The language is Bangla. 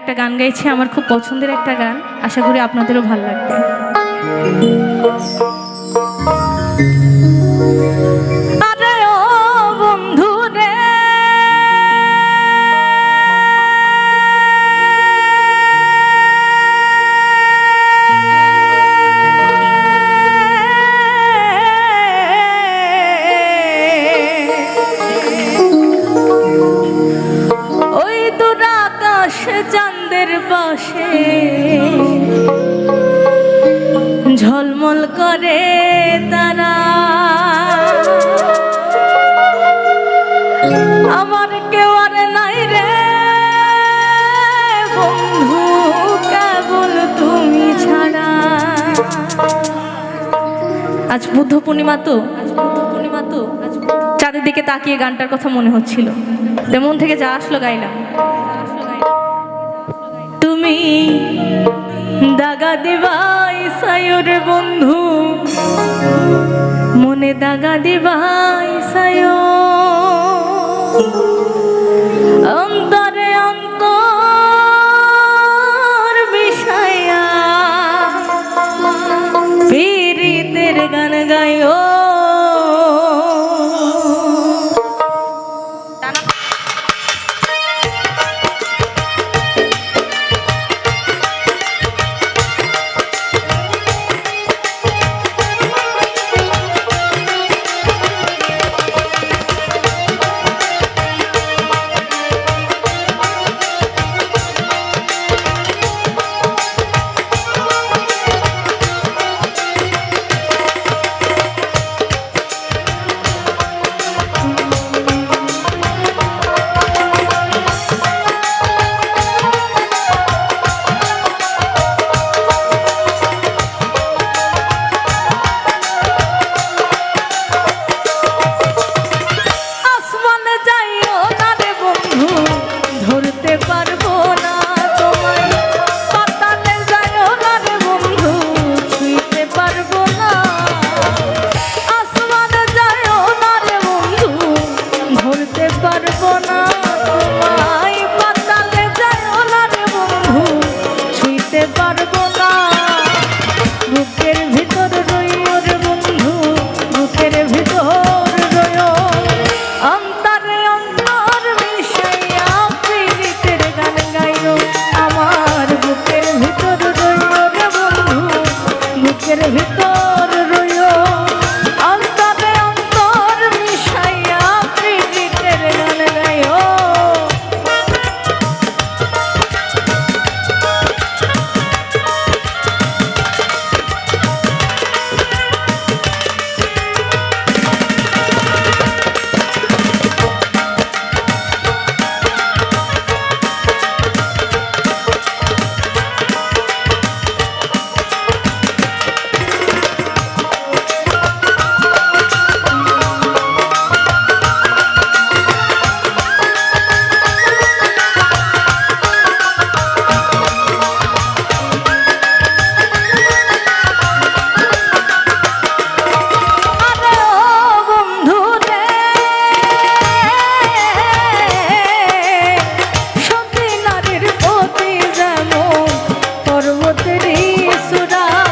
একটা গান গাইছি আমার খুব পছন্দের একটা গান। আশা করি আপনাদেরও ভালো লাগবে। ঝলমল করে তারা। আমার কেউ আর নাই রে। বন্ধু, কেবল তুমি ছাড়া। আজ বুদ্ধ পূর্ণিমা তো। পূর্ণিমা দিকে তাকিয়ে গানটার কথা মনে হচ্ছিল। তেমন থেকে যা আসলো গাইলাম। তুমি সায়র বন্ধু মনে দাগা দিবাই সায় অন্তরে যাইও না রে বন্ধু। ¡Suscríbete al canal!